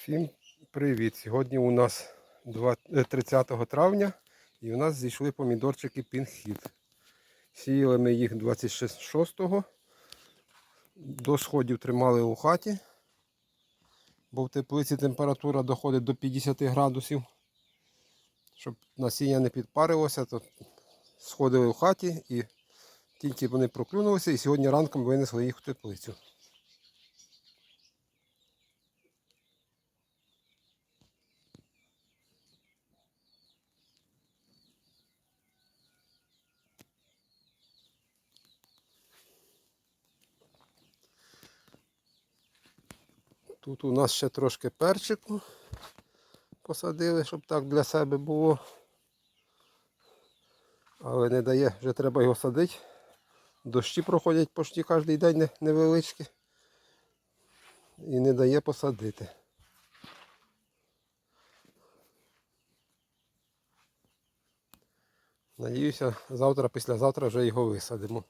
Всім привіт! Сьогодні у нас е, 30 травня і у нас зійшли помідорчики пінхід. Сіяли ми їх 26-го. До сходів тримали у хаті, бо в теплиці температура доходить до 50 градусів. Щоб насіння не підпарилося, то сходили у хаті і тільки вони проклюнулися і сьогодні ранком винесли їх в теплицю. Тут у нас ще трошки перчику посадили, щоб так для себе було. Але не дає, вже треба його садити. Дощі проходять почти кожен день невеличкі. І не дає посадити. Надіюся, завтра, післязавтра вже його висадимо.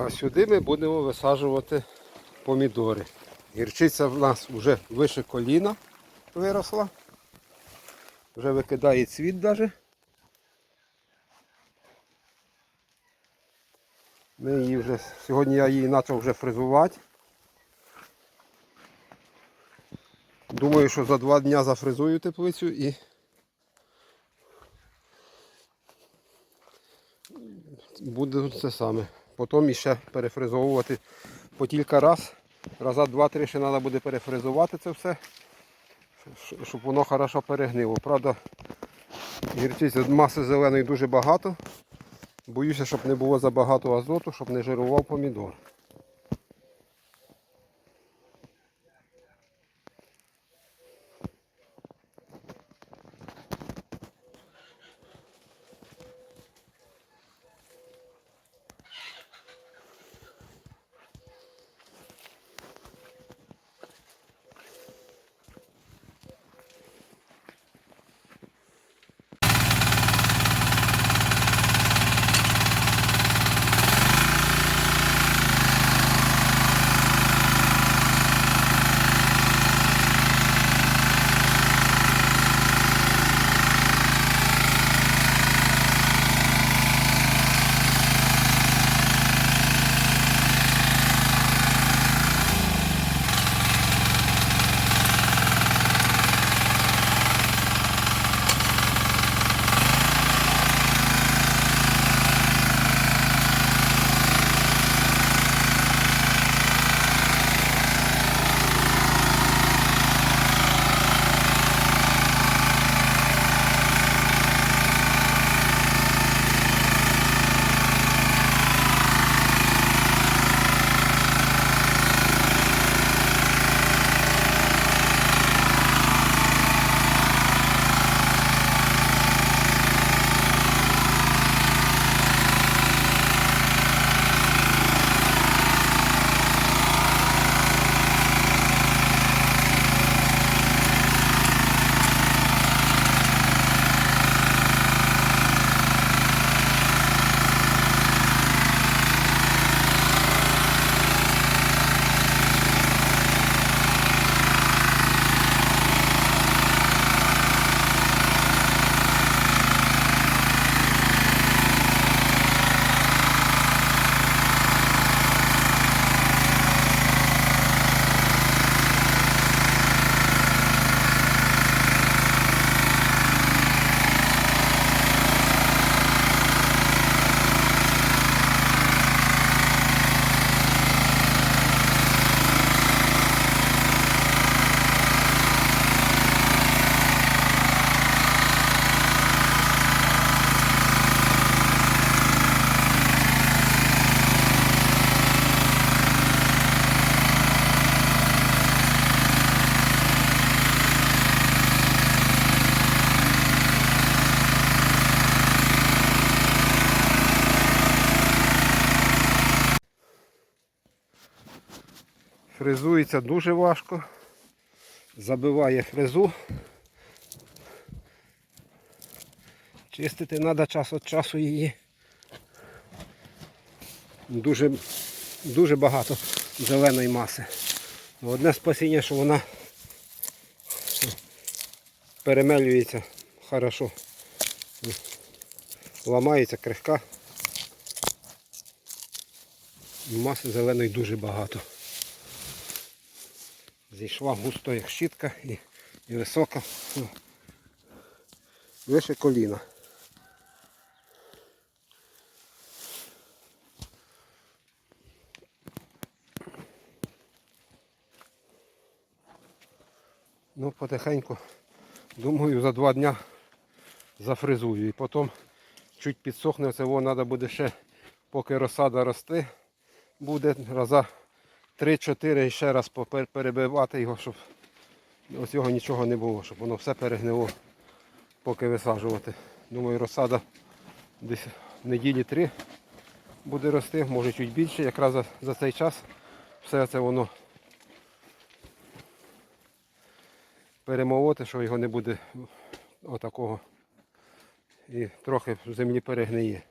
А сюди ми будемо висаджувати помідори. Гірчиця в нас вже вище коліна виросла. Вже викидає цвіт навіть. Ми її вже, сьогодні я її почав вже фрезувати. Думаю, що за два дні зафрезую теплицю і буде це саме. Потім іще перефризовувати по кілька раз. Раза два-три ще треба буде перефризувати це все, щоб воно хорошо перегнило. Правда, гірчиці маси зеленої дуже багато. Боюся, щоб не було забагато азоту, щоб не жирував помідор. Фрезується дуже важко. Забиває фрезу. Чистити треба час від часу її. Дуже, дуже багато зеленої маси. Одне спасіння, що вона перемелюється хорошо. Ламається крихка. Маси зеленої дуже багато. Зійшла густо, як щітка і, і висока. Ну, Вище коліна. Ну, потихеньку, думаю, за два дня зафризую. І потім чуть підсохне, це треба буде ще, поки розсада рости, буде раза 3-4 і ще раз перебивати його, щоб ось його нічого не було, щоб воно все перегнило, поки висаджувати. Думаю, розсада десь неділі три буде рости, може чуть більше. Якраз за, за цей час все це воно перемолоти, що його не буде отакого. І трохи в землі перегниє.